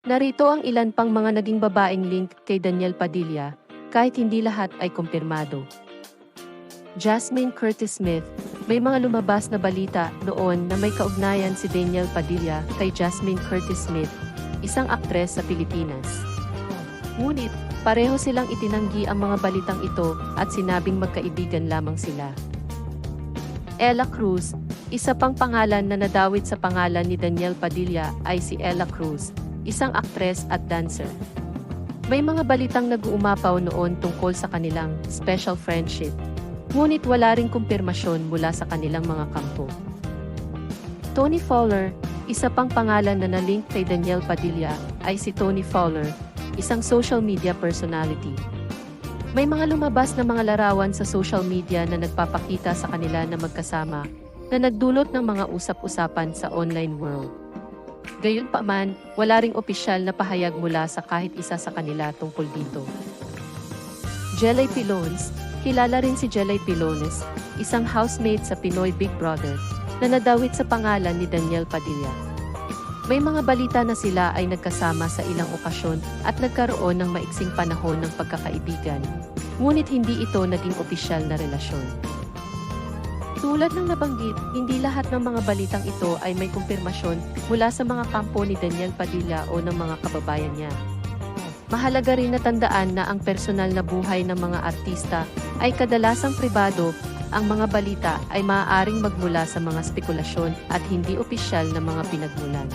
Narito ang ilan pang mga naging babaeng link kay Daniel Padilla, kahit hindi lahat ay kumpirmado. Jasmine Curtis Smith, may mga lumabas na balita noon na may kaugnayan si Daniel Padilla kay Jasmine Curtis Smith, isang aktres sa Pilipinas. Ngunit, pareho silang itinanggi ang mga balitang ito at sinabing magkaibigan lamang sila. Ella Cruz, isa pang pangalan na nadawit sa pangalan ni Daniel Padilla ay si Ella Cruz, isang aktres at dancer. May mga balitang nag-uumapaw noon tungkol sa kanilang special friendship. Ngunit wala ring kumpirmasyon mula sa kanilang mga kampo. Tony Fowler, isa pang pangalan na nalink kay Daniel Padilla, ay si Tony Fowler, isang social media personality. May mga lumabas na mga larawan sa social media na nagpapakita sa kanila na magkasama, na nagdulot ng mga usap-usapan sa online world. Gayunpaman, wala ring opisyal na pahayag mula sa kahit isa sa kanila tungkol dito. Jelay Pilones, kilala rin si Jelay Pilones, isang housemate sa Pinoy Big Brother, na nadawit sa pangalan ni Daniel Padilla. May mga balita na sila ay nagkasama sa ilang okasyon at nagkaroon ng maiksing panahon ng pagkakaibigan, ngunit hindi ito naging opisyal na relasyon. Tulad ng nabanggit, hindi lahat ng mga balitang ito ay may kumpirmasyon mula sa mga kampo ni Daniel Padilla o ng mga kababayan niya. Mahalaga rin na tandaan na ang personal na buhay ng mga artista ay kadalasang pribado, ang mga balita ay maaaring magmula sa mga spekulasyon at hindi opisyal na mga pinagmulan.